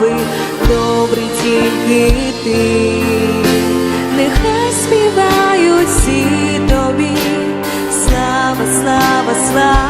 ви, добрий тільки ти, нехай співають всі тобі, слава, слава, слава.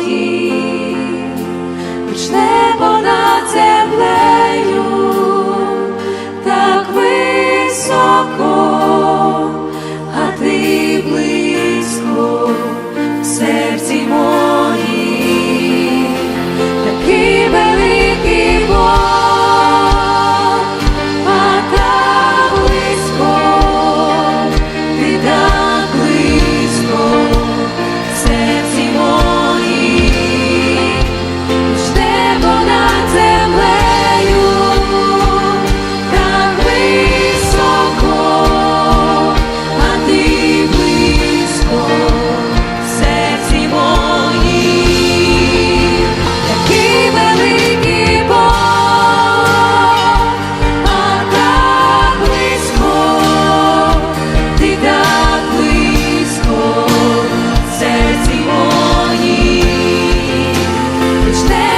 твої, хоч небо над землею так високо. Deus.